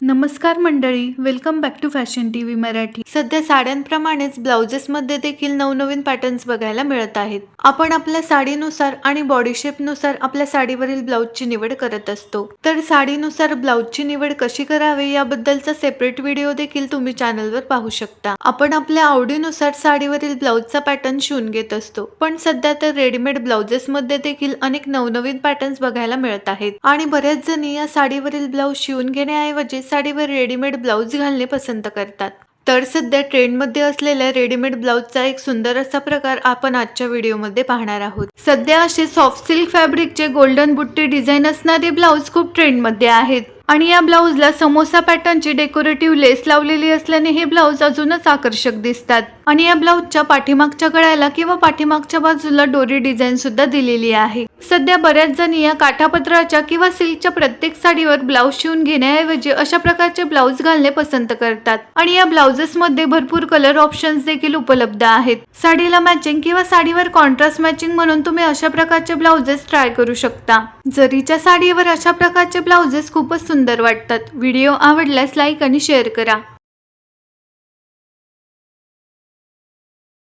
नमस्कार मंडळी welcome back to fashion T V Marathi. सध्या साड्यांप्रमाणेच ब्लाउजेसमध्ये देखील नवनवीन पॅटर्न्स बघायला मिळत आहेत. आपण आपल्या साडीनुसार आणि बॉडी शेपनुसार आपल्या साडीवरील ब्लाऊजची निवड करत असतो. तर साडीनुसार ब्लाऊजची निवड कशी करावी याबद्दलचा सेपरेट व्हिडिओ देखील तुम्ही चॅनलवर पाहू शकता. आपण आपल्या आवडीनुसार साडीवरील ब्लाउजचा पॅटर्न शिवून घेत असतो. पण सध्या तर रेडीमेड ब्लाउजेसमध्ये देखील अनेक नवनवीन पॅटर्न्स बघायला मिळत आहेत. आणि बऱ्याच जणी या साडीवरील ब्लाउज शिवून घेण्याऐवजी साडीवर रेडीमेड ब्लाउज घालणे पसंत करतात. तर सध्या ट्रेंडमध्ये असलेल्या रेडीमेड ब्लाऊजचा एक सुंदर असा प्रकार आपण आजच्या व्हिडिओमध्ये पाहणार आहोत. सध्या असे सॉफ्ट सिल्क फॅब्रिकचे गोल्डन बुट्टी डिझाईन असणारे ब्लाऊज खूप ट्रेंडमध्ये आहेत. आणि या ब्लाऊजला समोसा पॅटर्नची डेकोरेटिव्ह लेस लावलेली असल्याने हे ब्लाऊज अजूनच आकर्षक दिसतात. आणि या ब्लाऊजच्या पाठीमागच्या गळ्याला किंवा पाठीमागच्या बाजूला डोरी डिझाईन सुद्धा दिलेली आहे. सध्या बऱ्याच जणी या काठापत्राच्या किंवा सिल्कच्या प्रत्येक साडीवर ब्लाउज शिवून घेण्याऐवजी अशा प्रकारचे ब्लाऊज घालणे पसंत करतात. आणि या ब्लाउजेस मध्ये भरपूर कलर ऑप्शन्स देखील उपलब्ध आहेत. साडीला मॅचिंग किंवा साडीवर कॉन्ट्रास्ट मॅचिंग म्हणून तुम्ही अशा प्रकारचे ब्लाउजेस ट्राय करू शकता. जरीच्या साडीवर अशा प्रकारचे ब्लाउजेस खूपच सुंदर वाटतात. व्हिडिओ आवडल्यास लाईक आणि शेअर करा.